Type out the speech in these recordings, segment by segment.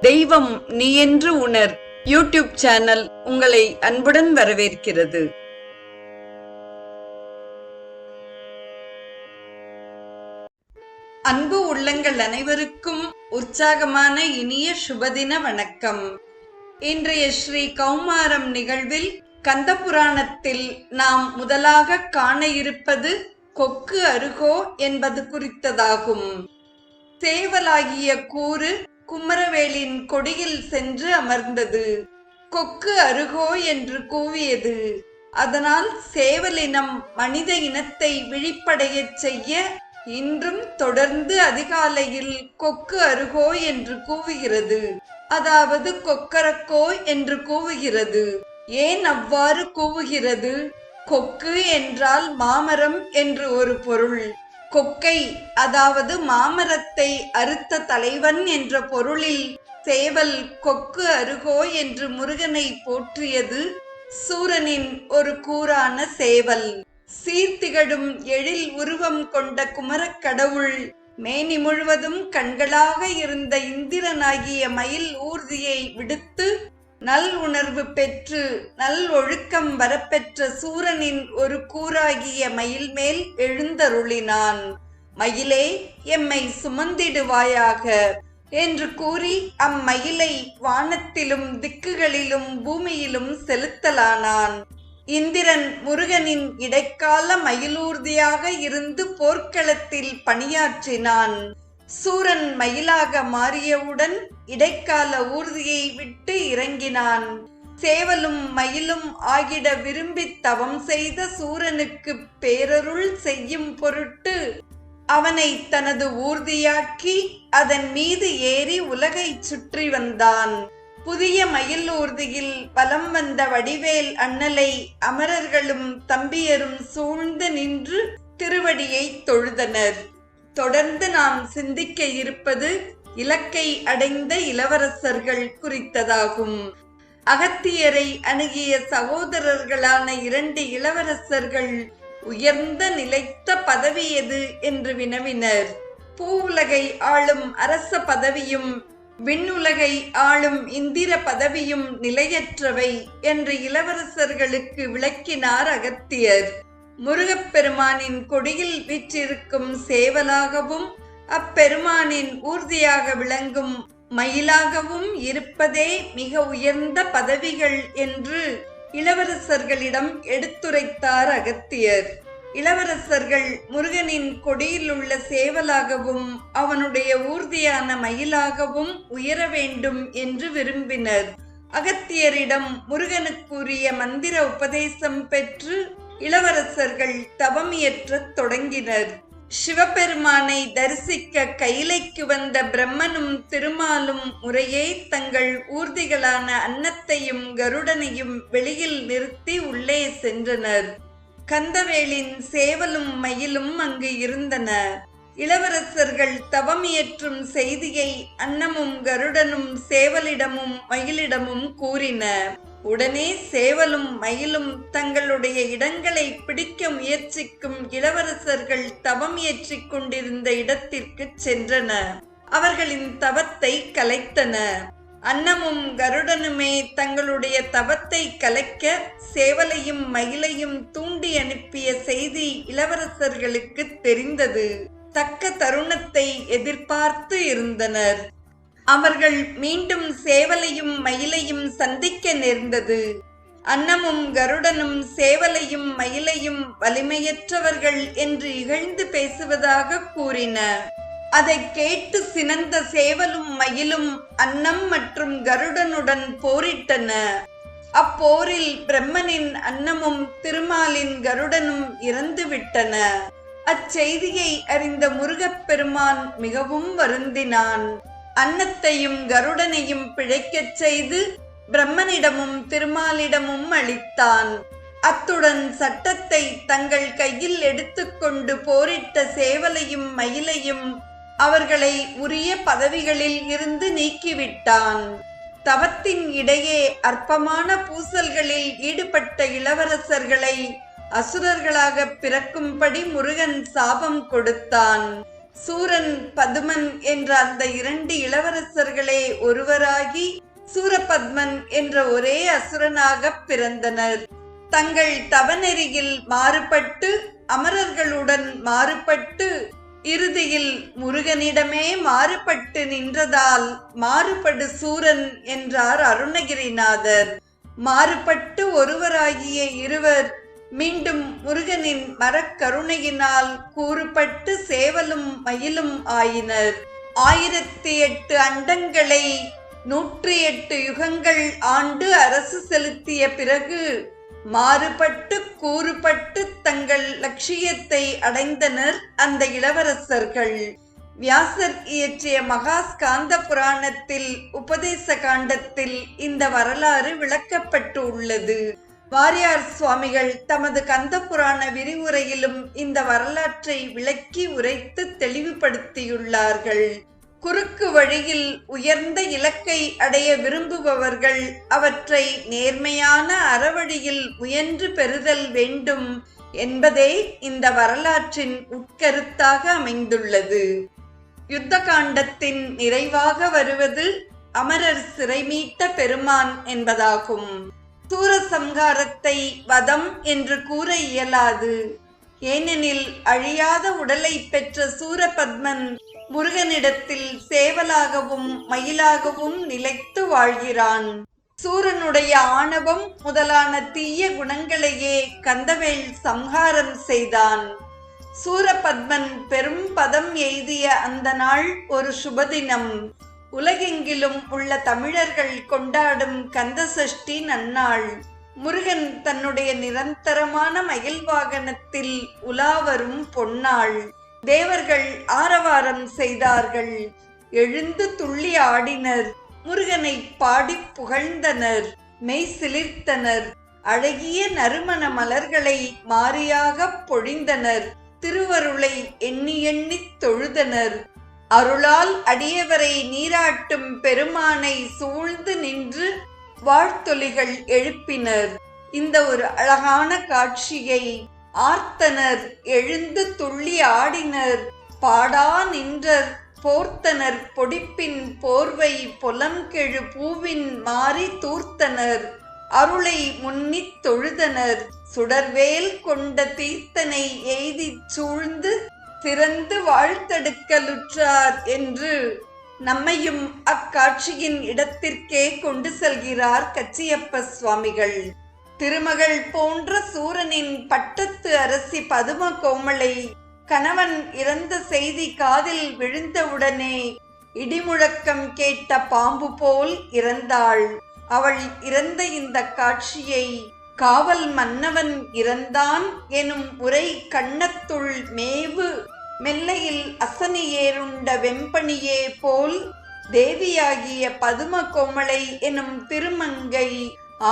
தெய்வம் நீ என்று உணர். யூடியூப் சேனல் உங்களை அன்புடன் வரவேற்கிறது. அன்பு உள்ளங்கள் அனைவருக்கும் உற்சாகமான இனிய சுபதின வணக்கம். இன்றைய ஸ்ரீ கௌமாரம் நிகழ்வில் கந்த புராணத்தில் நாம் முதலாக காண இருப்பது கொக்கு அருகோ என்பது குறித்ததாகும். சேவலாகிய கூறு குமரவேலின் கொடியில் சென்று அமர்ந்தது. கொக்கு அருகோ என்று கூவியது. அதனால் சேவலினம் மனித இனத்தை விழிப்படையச் செய்ய இன்றும் தொடர்ந்து அதிகாலையில் கொக்கு அருகோ என்று கூவுகிறது. அதாவது கொக்கரக்கோ என்று கூவுகிறது. ஏன் அவ்வாறு கூவுகிறது? கொக்கு என்றால் மாமரம் என்று ஒரு பொருள். கொக்கை அதாவது மாமரத்தை அறுத்த தலைவன் என்ற பொருளில் சேவல் கொக்கு அருகோ என்று முருகனை போற்றியது சூரனின் ஒரு கூறான சேவல். சீர்த்திகழும் எழில் உருவம் கொண்ட குமரக் கடவுள் மேனி முழுவதும் கண்களாக இருந்த இந்திரனாகிய மயில் ஊர்தியை விடுத்து நல் உணர்வு பெற்று நல் ஒழுக்கம் வரப்பெற்ற சூரனின் ஒரு கூறாகிய மயில் மேல் எழுந்தருளினான். மயிலே எம்மை சுமந்திடுவாயாக என்று கூறி அம்மயிலை வானத்திலும் திக்குகளிலும் பூமியிலும் செலுத்தலானான். இந்திரன் முருகனின் இடைக்கால மயிலூர்தியாக இருந்து போர்க்களத்தில் பணியாற்றினான். சூரன் மயிலாக மாறியவுடன் இடைக்கால ஊர்தியை விட்டு இறங்கினான். சேவலும் மயிலும் ஆகிட விரும்பி தவம் செய்த சூரனுக்கு பேரருள் செய்யும் பொருட்டு அவனை தனது ஊர்தியாக்கி அதன் மீது ஏறி உலகை சுற்றி வந்தான். புதிய மயில் ஊர்தியில் வலம் வந்த வடிவேல் அண்ணலை அமரர்களும் தம்பியரும் சூழ்ந்து நின்று திருவடியை தொழுதனர். தொடர்ந்து நாம் சிந்திக்க இருப்பது இலக்கை அடைந்த இளவரசர்கள் குறித்ததாகும். அகத்தியரை அணுகிய சகோதரர்களான இரண்டு இளவரசர்கள் உயர்ந்த நிலைத்த பதவி எது என்று வினவினர். பூவுலகை ஆளும் அரச பதவியும் விண்ணுலகை ஆளும் இந்திர பதவியும் நிலையற்றவை என்று இளவரசர்களுக்கு விளக்கினார் அகத்தியர். முருகப்பெருமானின் கொடியில் விற்றிருக்கும் சேவலாகவும் அப்பெருமானின் ஊர்தியாக விளங்கும் மயிலாகவும் இருப்பதே மிக உயர்ந்த பதவிகள் என்று இளவரசர்களிடம் எடுத்துரைத்தார் அகத்தியர். இளவரசர்கள் முருகனின் கொடியில் உள்ள சேவலாகவும் அவனுடைய ஊர்தியான மயிலாகவும் உயர வேண்டும் என்று விரும்பினர். அகத்தியரிடம் முருகனுக்குரிய மந்திர உபதேசம் பெற்று இளவரசர்கள் தவம் இயற்றத் தொடங்கினர். சிவபெருமானை தரிசிக்க கைலைக்கு வந்த பிரம்மனும் திருமாலும் முறையே தங்கள் ஊர்திகளான அன்னத்தையும் கருடனையும் வெளியில் நிறுத்தி உள்ளே சென்றனர். கந்தவேலின் சேவலும் மயிலும் அங்கு இருந்தன. இளவரசர்கள் தவமியற்றும் செய்தியை அன்னமும் கருடனும் சேவலிடமும் மயிலிடமும் கூறின. உடனே சேவலும் மயிலும் தங்களுடைய இடங்களை பிடிக்க முயற்சிக்கும் இளவரசர்கள் தவம் ஏற்றிக் கொண்டிருந்த இடத்திற்கு சென்றன. அவர்களின் தவத்தை கலைத்தன. அன்னமும் கருடனுமே தங்களுடைய தவத்தை கலைக்க சேவலையும் மயிலையும் தூண்டி அனுப்பிய செய்தி இளவரசர்களுக்கு தெரிந்தது. தக்க தருணத்தை எதிர்பார்த்து இருந்தனர். அவர்கள் மீண்டும் சேவலையும் மயிலையும் சந்திக்க நேர்ந்தது. அன்னமும் கருடனும் சேவலையும் மயிலையும் வலிமையற்றவர்கள் என்று இகழ்ந்து பேசுவதாக கூறின. அதை கேட்டு சினந்த சேவலும் மயிலும் அன்னம் மற்றும் கருடனுடன் போரிட்டன. அப்போரில் பிரம்மனின் அன்னமும் திருமாலின் கருடனும் இறந்து விட்டன அச்செய்தியை அறிந்த முருகப்பெருமான் மிகவும் வருந்தினான். அன்னத்தையும் கருடனையும் பிழைக்கச் செய்து பிரம்மனிடமும் திருமாலிடமும் அளித்தான். அத்துடன் சட்டத்தை தங்கள் கையில் எடுத்துக்கொண்டு போரிட்ட சேவலையும் மயிலையும் அவர்களை உரிய பதவிகளில் இருந்து நீக்கிவிட்டான். தவத்தின் இடையே அற்பமான பூசல்களில் ஈடுபட்ட இளவரசர்களை அசுரர்களாக பிறக்கும்படி முருகன் சாபம் கொடுத்தான். சூரன் பதுமன் என்ற அந்த இரண்டு இளவரசர்களே ஒருவராகி சூரபத்மன் என்ற ஒரே அசுரனாக பிறந்தனர். தங்கள் தவநெறியில் மாறுபட்டு அமரர்களுடன் மாறுபட்டு இறுதியில் முருகனிடமே மாறுபட்டு நின்றதால் மாறுபடு சூரன் என்றார் அருணகிரிநாதர். மாறுபட்டு ஒருவராகிய இருவர் மீண்டும் முருகனின் மரக்கருணையினால் கூறுபட்டு சேவலும் மயிலும் ஆயினர். ஆயிரத்தி எட்டு அண்டங்களை நூற்றி எட்டு யுகங்கள் ஆண்டு அரசு செலுத்திய பிறகு மாறுபட்டு கூறுபட்டு தங்கள் லட்சியத்தை அடைந்தனர் அந்த இளவரசர்கள். வியாசர் இயற்றிய மகாஸ்காந்த புராணத்தில் உபதேச காண்டத்தில் இந்த வரலாறு விளக்கப்பட்டு உள்ளது வாரியார் சுவாமிகள் தமது கந்த புராண விரிவுரையிலும் இந்த வரலாற்றை விளக்கி உரைத்து தெளிவுபடுத்தியுள்ளார்கள். குறுக்கு வழியில் உயர்ந்த இலக்கை அடைய விரும்புபவர்கள் அவற்றை நேர்மையான அறவழியில் முயன்று பெறுதல் வேண்டும் என்பதே இந்த வரலாற்றின் உட்கருத்தாக அமைந்துள்ளது. யுத்த காண்டத்தின் நிறைவாக வருவது அமரர் சிறைமீட்ட பெருமான் என்பதாகும். சூரசம்ஹாரத்தை வதம் என்று கூற இயலாது. ஏனெனில் அழியாத உடலை பெற்ற சூரபத்மன் முருகனிடத்தில் சேவலாகவும் மயிலாகவும் நிலைத்து வாழ்கிறான். சூரனுடைய ஆணவம் முதலான தீய குணங்களையே கந்தவேல் சம்ஹாரம் செய்தான். சூரபத்மன் பெரும் பதம் எய்திய அந்த நாள் ஒரு சுபதினம். உலகெங்கிலும் உள்ள தமிழர்கள் கொண்டாடும் கந்த சஷ்டி நன்னாள். முருகன் தன்னுடைய நிரந்தரமான மயில் வாகனத்தில் உலாவரும் பொன்னாள். தேவர்கள் ஆரவாரம் செய்தார்கள். எழுந்து துள்ளி ஆடினர். முருகனை பாடி புகழ்ந்தனர். மெய் சிலிர்த்தனர். அழகிய நறுமண மலர்களை மாறியாக பொழிந்தனர். திருவருளை எண்ணி எண்ணித் தொழுதனர். அருளால் அடியவரை நீராட்டும் பெருமானை சூழ்ந்து நின்று வாழ்த்தொலிகள் எழுப்பினர். இந்த ஒரு அழகான காட்சியை ஆர்த்தனர் எழுந்து துள்ளி ஆடினர். பாடா நின்றர் போர்த்தனர் பொடிப்பின் போர்வை புலம்கெழு பூவின் மாறி தூர்த்தனர். அருளை முன்னித் தொழுதனர். சுடர்வேல் கொண்ட தீர்த்தனை எய்திச் சூழ்ந்து திறந்து வாழ்த்தெடுக்கலுற்றார் என்று நம்மையும் அக்காட்சியின் இடத்திற்கே கொண்டு செல்கிறார் கச்சியப்ப சுவாமிகள். திருமகள் போன்ற சூரனின் பட்டத்து அரசி பதும கோமளை கணவன் இறந்த செய்தி காதில் விழுந்தவுடனே இடிமுழக்கம் கேட்ட பாம்பு போல் இறந்தாள். அவள் இறந்த இந்த காட்சியை காவல் மன்னவன் இறந்தான் எனும் உரை கண்ணத்துள் மேவு மெல்லையில் அசனி ஏறுண்ட வெம்பணியே போல் தேவியாகிய பதும கோமளை எனும் திருமங்கை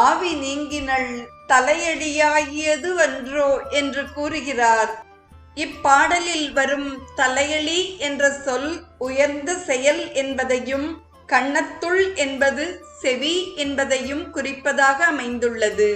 ஆவி நீங்கினள் தலையடியாகியது அன்றோ என்று கூறுகிறார். இப்பாடலில் வரும் தலையளி என்ற சொல் உயர்ந்த செயல் என்பதையும் கண்ணத்துள் என்பது செவி என்பதையும் குறிப்பதாக அமைந்துள்ளது.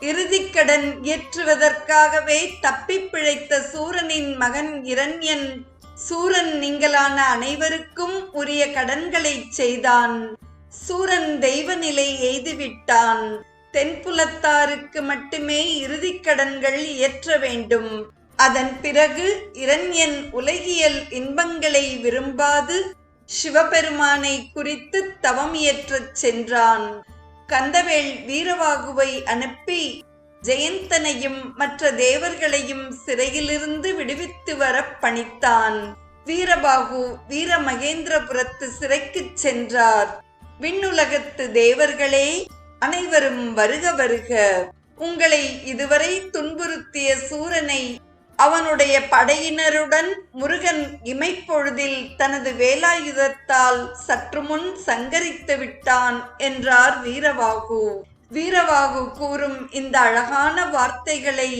இறுதிக்கடன் இயற்றுவதற்காகவே தப்பிப் பிழைத்த சூரனின் மகன் இரண்யன். சூரன் நீங்களான அனைவருக்கும் உரிய கடன்களைச் செய்தான். சூரன் தெய்வ நிலை எய்துவிட்டான். தென்புலத்தாருக்கு மட்டுமே இறுதிக் கடன்கள் இயற்ற வேண்டும். அதன் பிறகு இரண்யன் உலகியல் இன்பங்களை விரும்பாது சிவபெருமானை குறித்து தவம் இயற்றச் சென்றான். கந்தவேல் வீரவாகுவை அனுப்பி ஜெயந்தனையும் மற்ற தேவர்களையும் சிறையிலிருந்து விடுவித்து வர பணித்தான். வீரபாகு வீரமகேந்திரபுரத்து சிறைக்குச் சென்றார். விண்ணுலகத்து தேவர்களே அனைவரும் வருக வருக. உங்களை இதுவரை துன்புறுத்திய சூரனை அவனுடைய படையினருடன் முருகன் இமைப்பொழுதில் தனது வேலாயுதத்தால் சற்று முன் சங்கரித்து விட்டான் என்றார் வீரவாகு. வீரவாகு கூறும் இந்த அழகான வார்த்தைகளை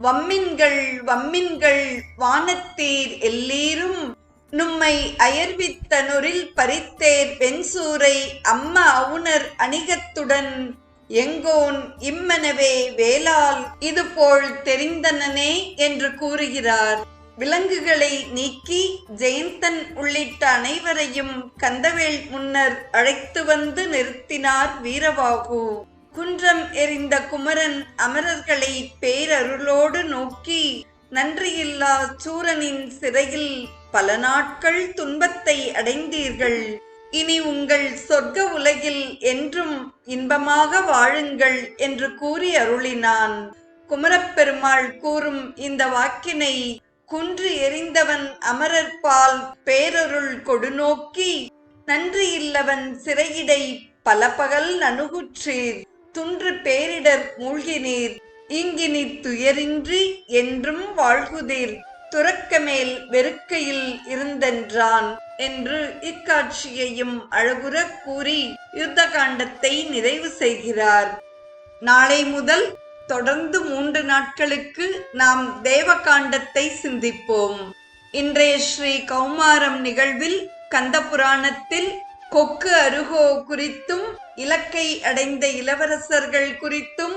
வம்மின்கள் வம்மின்கள் வானத்தீர் எல்லீரும் நும்மை அயர்வித்தனுரில் பறித்தேர் வெண்சூரை அம்ம அவுணர் அணிகத்துடன் எங்கோன் இம்மெனவே வேளால் இதுபோல் தெரிந்தனனே என்று கூறுகிறார். விலங்குகளை நீக்கி ஜெயந்தன் உள்ளிட்ட அனைவரையும் கந்தவேல் முன்னர் அழைத்து வந்து நிறுத்தினார் வீரவாகு. குன்றம் எறிந்த குமரன் அமரர்களை பேரருளோடு நோக்கி நன்றியில்லா சூரனின் சிறையில் பல நாட்கள் துன்பத்தை அடைந்தீர்கள். இனி உங்கள் சொர்க்க உலகில் என்றும் இன்பமாக வாழுங்கள் என்று கூறி அருளினான். குமரப்பெருமாள் கூறும் இந்த வாக்கினை குன்று எறிந்தவன் அமரர்பால் பேரருள் கொடுநோக்கி நன்றி இல்லவன் சிறையிடை பல பகல் நணுகுற்றீர் துன்று பேரிடர் மூழ்கினீர் இங்கினி துயரின்றி என்றும் வாழ்குதீர். துறக்கமேல் வெறுக்கையில் இருந்தென்றான் என்று இக்காட்சியையும் அழகுற கூறி யுத்த காண்டத்தை நிறைவு செய்கிறார். நாளை முதல் தொடர்ந்து மூன்று நாட்களுக்கு நாம் தேவகாண்டத்தை சிந்திப்போம். இன்றைய ஸ்ரீ கௌமாரம் நிகழ்வில் கந்த புராணத்தில் கொக்கு அருகோ குறித்தும் இலக்கை அடைந்த இளவரசர்கள் குறித்தும்